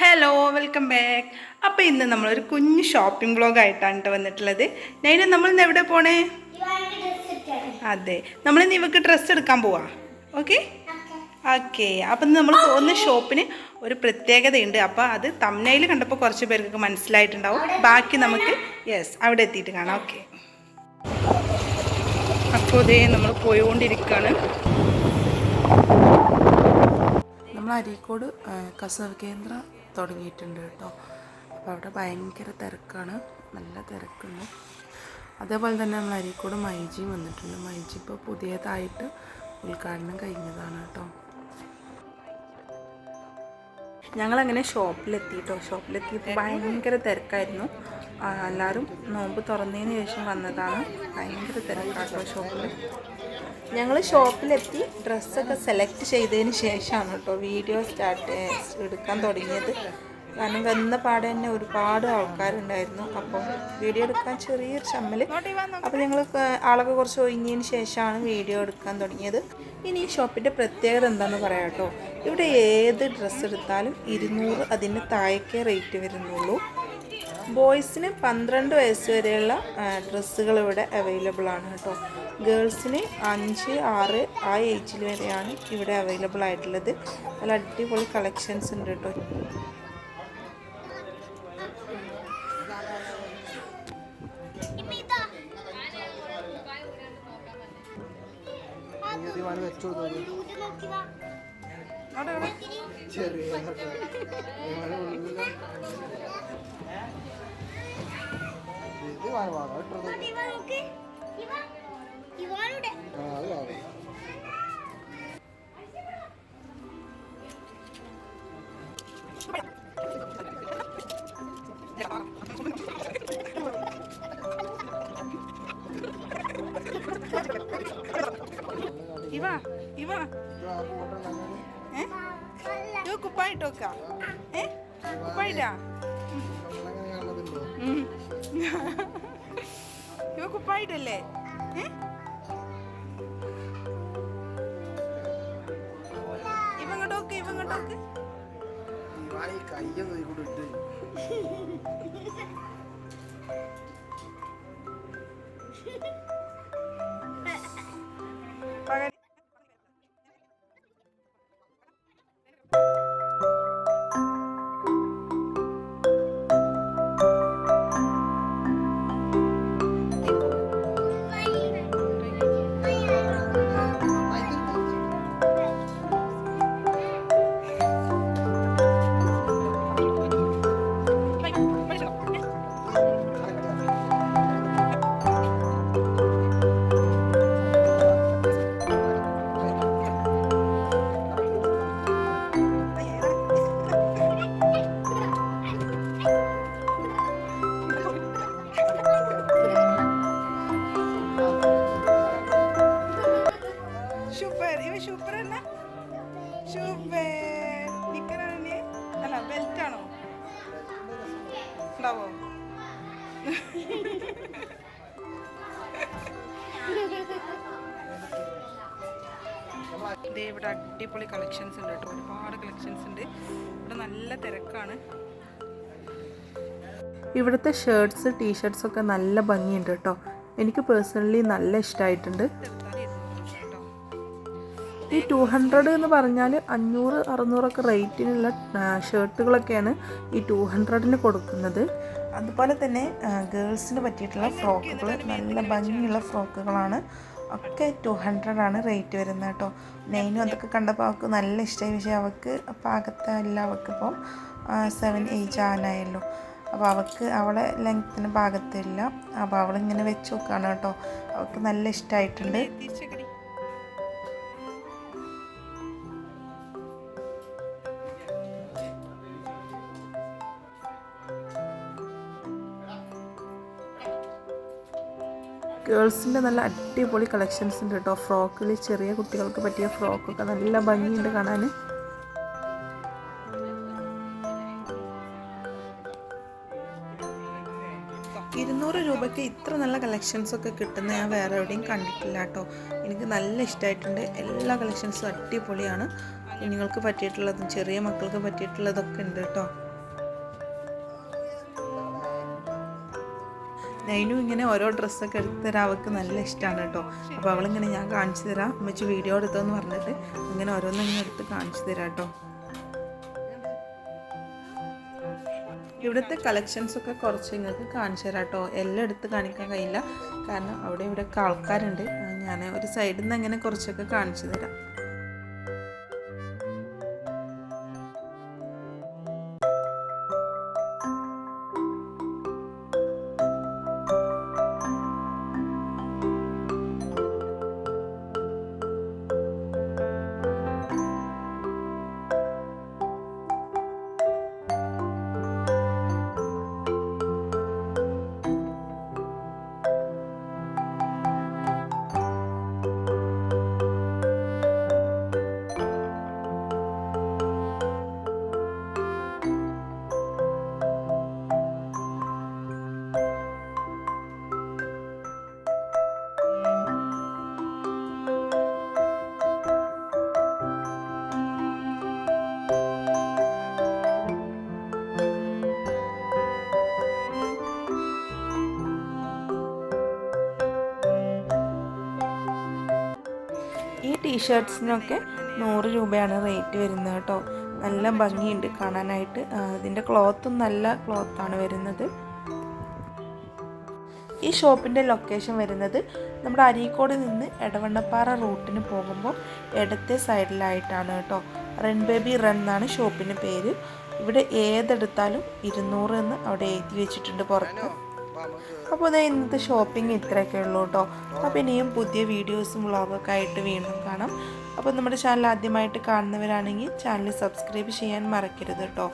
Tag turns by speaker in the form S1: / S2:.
S1: Hello welcome back അപ്പോൾ ഇന്ന് നമ്മളൊരു കുഞ്ഞ് ഷോപ്പിംഗ് ബ്ലോഗ് ആയിട്ടാണ് കേട്ടോ വന്നിട്ടുള്ളത്. നൈന നമ്മൾ ഇന്ന് എവിടെ പോണേ? അതെ. നമ്മളിന്ന് ഇവക്ക് ഡ്രസ്സ് എടുക്കാൻ പോവാ. ഓക്കെ ഓക്കെ അപ്പം നമ്മൾ പോകുന്ന ഷോപ്പിന് ഒരു പ്രത്യേകതയുണ്ട്. അപ്പോൾ അത് തമ്മനയിൽ കണ്ടപ്പോൾ കുറച്ച് പേർക്ക് മനസ്സിലായിട്ടുണ്ടാവും. ബാക്കി നമുക്ക് യെസ് അവിടെ എത്തിയിട്ട് കാണാം. ഓക്കെ അപ്പോൾ ഇതേ നമ്മൾ പോയിക്കൊണ്ടിരിക്കുകയാണ് നമ്മൾ അരീക്കോട് കസവ് കേന്ദ്ര തുടങ്ങിയിട്ടുണ്ട് കേട്ടോ. അപ്പോൾ അവിടെ ഭയങ്കര തിരക്കാണ്. നല്ല തിരക്കുണ്ട്. അതേപോലെ തന്നെ നമ്മൾ അരീക്കോട് മൈജി വന്നിട്ടുണ്ട്. മൈജി ഇപ്പോൾ പുതിയതായിട്ട് ഉദ്ഘാടനം കഴിഞ്ഞതാണ് കേട്ടോ. ഞങ്ങളങ്ങനെ ഷോപ്പിലെത്തി കേട്ടോ. ഷോപ്പിലെത്തിയപ്പോൾ ഭയങ്കര തിരക്കായിരുന്നു. എല്ലാവരും നോമ്പ് തുറന്നതിന് ശേഷം വന്നതാണ്. ഭയങ്കര തിരക്കാട്ടോ ഷോപ്പിൽ ഞങ്ങൾ ഷോപ്പിലെത്തി. ഡ്രസ്സൊക്കെ സെലക്ട് ചെയ്തതിന് ശേഷമാണ് കേട്ടോ വീഡിയോ സ്റ്റാർട്ട് എടുക്കാൻ തുടങ്ങിയത്. കാരണം വന്ന പാടെ തന്നെ ഒരുപാട് ആൾക്കാരുണ്ടായിരുന്നു. അപ്പം വീഡിയോ എടുക്കാൻ ചെറിയൊരു ചമ്മൽ അപ്പോൾ ഞങ്ങൾ ആളൊക്കെ കുറച്ച് ഒഴിഞ്ഞതിന് ശേഷമാണ് വീഡിയോ എടുക്കാൻ തുടങ്ങിയത്. ഇനി ഈ ഷോപ്പിന്റെ പ്രത്യേകത എന്താണെന്ന് പറയാം കേട്ടോ. ഇവിടെ ഏത് ഡ്രസ്സ് എടുത്താലും ഇരുന്നൂറ് അതിന്റെ താഴേക്കേ റേറ്റ് വരുന്നുള്ളൂ. ബോയ്സിന് പന്ത്രണ്ട് വയസ്സ് വരെയുള്ള ഡ്രസ്സുകൾ ഇവിടെ അവൈലബിൾ ആണ് കേട്ടോ. ഗേൾസിന് അഞ്ച് ആറ് ആ ഏജിൽ വരെയാണ് ഇവിടെ അവൈലബിൾ ആയിട്ടുള്ളത്. നല്ല അടിപൊളി കളക്ഷൻസ് ഉണ്ട് കേട്ടോ. ഇവ ഇവ ഏ? ഇവ കുപ്പായിട്ടോക്ക ഏ? കുപ്പായിട്ടാ? ഉം. കുപ്പായിട്ടല്ലേ? ഇവങ്ങോട്ടോക്ക് ഇവങ്ങോട്ടോക്ക്
S2: കയ്യൊന്നും
S1: ഉണ്ടാവോ ദേ ഇവിടെ അടിപൊളി കളക്ഷൻസ് ഉണ്ട് കേട്ടോ. ഒരുപാട് കളക്ഷൻസ് ഉണ്ട്. ഇവിടെ നല്ല തിരക്കാണ്. ഇവിടുത്തെ ഷർട്ട്സ് ടീഷർട്സ് ഒക്കെ നല്ല ഭംഗിയുണ്ട് കേട്ടോ. എനിക്ക് പേഴ്സണലി നല്ല ഇഷ്ടമായിട്ടുണ്ട് ഈ ടു ഹൺഡ്രഡ് എന്ന് പറഞ്ഞാൽ അഞ്ഞൂറ് അറുന്നൂറൊക്കെ റേറ്റിനുള്ള ഷർട്ടുകളൊക്കെയാണ് ഈ ടു ഹൺഡ്രഡിന് കൊടുക്കുന്നത്. അതുപോലെ തന്നെ ഗേൾസിന് പറ്റിയിട്ടുള്ള ഫ്രോക്കുകൾ നല്ല ഭംഗിയുള്ള ഫ്രോക്കുകളാണ് ഒക്കെ ടു ഹൺഡ്രഡ് ആണ് റേറ്റ് വരുന്നത് കേട്ടോ. നെയിനും അതൊക്കെ കണ്ടപ്പോൾ അവൾക്ക് നല്ല ഇഷ്ടമായി പക്ഷേ അവൾക്ക് പാകത്തല്ല അവൾക്കിപ്പം സെവൻ ഏജ് ആനായല്ലോ അപ്പോൾ അവൾക്ക് അവളെ ലെങ്ത്തിന് പാകത്തില്ല. അപ്പോൾ അവളിങ്ങനെ വെച്ച് നോക്കുകയാണ് കേട്ടോ. അവൾക്ക് നല്ല ഇഷ്ടമായിട്ടുണ്ട് ഗേൾസിന്റെ നല്ല അടിപൊളി കളക്ഷൻസ് ഉണ്ട് കേട്ടോ. ഫ്രോക്കിൽ ചെറിയ കുട്ടികൾക്ക് പറ്റിയ ഫ്രോക്കൊക്കെ നല്ല ഭംഗിയുണ്ട് കാണാൻ. ഇരുന്നൂറ് രൂപയ്ക്ക് ഇത്ര നല്ല കളക്ഷൻസ് ഒക്കെ കിട്ടുന്ന ഞാൻ വേറെ എവിടെയും കണ്ടിട്ടില്ല കേട്ടോ. എനിക്ക് നല്ല ഇഷ്ടമായിട്ടുണ്ട്. എല്ലാ കളക്ഷൻസും അടിപൊളിയാണ്. കുഞ്ഞുങ്ങൾക്ക് പറ്റിയിട്ടുള്ളതും ചെറിയ മക്കൾക്ക് പറ്റിയിട്ടുള്ളതൊക്കെ ഉണ്ട് കേട്ടോ. നൈനും ഇങ്ങനെ ഓരോ ഡ്രസ്സൊക്കെ എടുത്ത് തരാൻ അവൾക്ക് നല്ല ഇഷ്ടമാണ് കേട്ടോ. അപ്പോൾ അവളിങ്ങനെ ഞാൻ കാണിച്ചു തരാം. ഉമ്മച്ചി വീഡിയോ എടുത്തോന്ന് പറഞ്ഞിട്ട് ഇങ്ങനെ ഓരോന്നും ഇങ്ങനെ എടുത്ത് കാണിച്ചു തരാം കേട്ടോ. ഇവിടുത്തെ കളക്ഷൻസൊക്കെ കുറച്ച് നിങ്ങൾക്ക് കാണിച്ചു തരാം കേട്ടോ. എല്ലാം എടുത്ത് കാണിക്കാൻ കഴിയില്ല. കാരണം അവിടെ ഇവിടെയൊക്കെ ആൾക്കാരുണ്ട്. ഞാൻ ഒരു സൈഡിൽ നിന്ന് അങ്ങനെ കുറച്ചൊക്കെ കാണിച്ചു തരാം. ഈ ടീഷർട്ട്സിനൊക്കെ നൂറ് രൂപയാണ് റേറ്റ് വരുന്നത് കേട്ടോ. നല്ല ഭംഗിയുണ്ട് കാണാനായിട്ട്. ഇതിന്റെ ക്ലോത്തും നല്ല ക്ലോത്താണ് വരുന്നത്. ഈ ഷോപ്പിന്റെ ലൊക്കേഷൻ വരുന്നത് നമ്മുടെ അരീക്കോട് നിന്ന് എടവണ്ണപ്പാറ റൂട്ടിന് പോകുമ്പോൾ ഇടത്തെ സൈഡിലായിട്ടാണ് കേട്ടോ. റൺ ബേബി റൺ എന്നാണ് ഷോപ്പിന്റെ പേര്. ഇവിടെ ഏതെടുത്താലും ഇരുന്നൂറ് എന്ന് അവിടെ എഴുതി വെച്ചിട്ടുണ്ട് പുറത്ത്. അപ്പോൾ ഇതാ ഇന്നത്തെ ഷോപ്പിംഗ് ഇത്രയൊക്കെ ഉള്ളൂ കേട്ടോ അപ്പോൾ ഇനിയും പുതിയ വീഡിയോസും വ്ളോഗൊക്കെ ആയിട്ട് വീണ്ടും കാണാം. അപ്പോൾ നമ്മുടെ ചാനൽ ആദ്യമായിട്ട് കാണുന്നവരാണെങ്കിൽ ചാനൽ സബ്സ്ക്രൈബ് ചെയ്യാൻ മറക്കരുത് കേട്ടോ